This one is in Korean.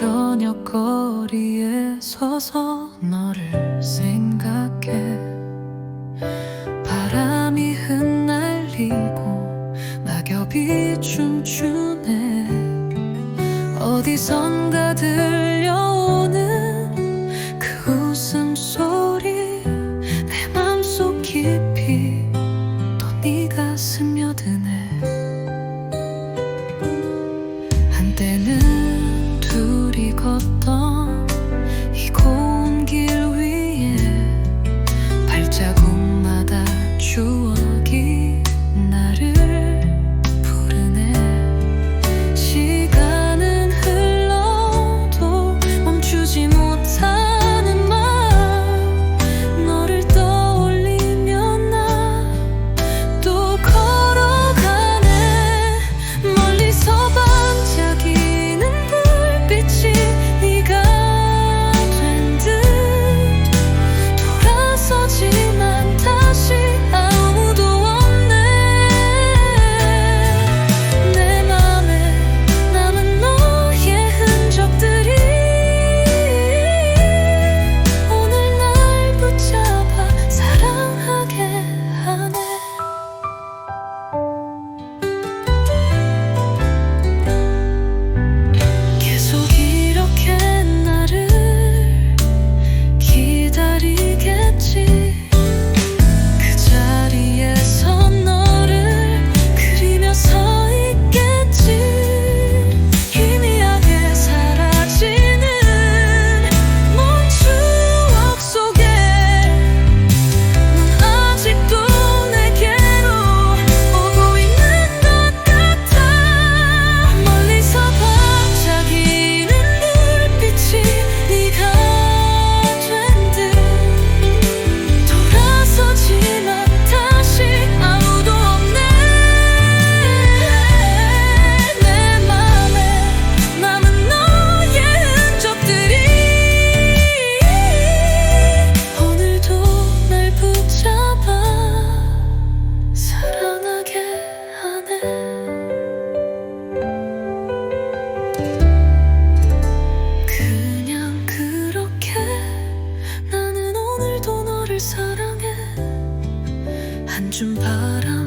저녁 거리에 서서 너를 생각해. 바람이 흩날리고 낙엽이 춤추네. 어디선가 들려오는 그 웃음소리 내 맘속 깊이 또 네가 스며드네. temps. 너를 사랑해. 한 줌 바람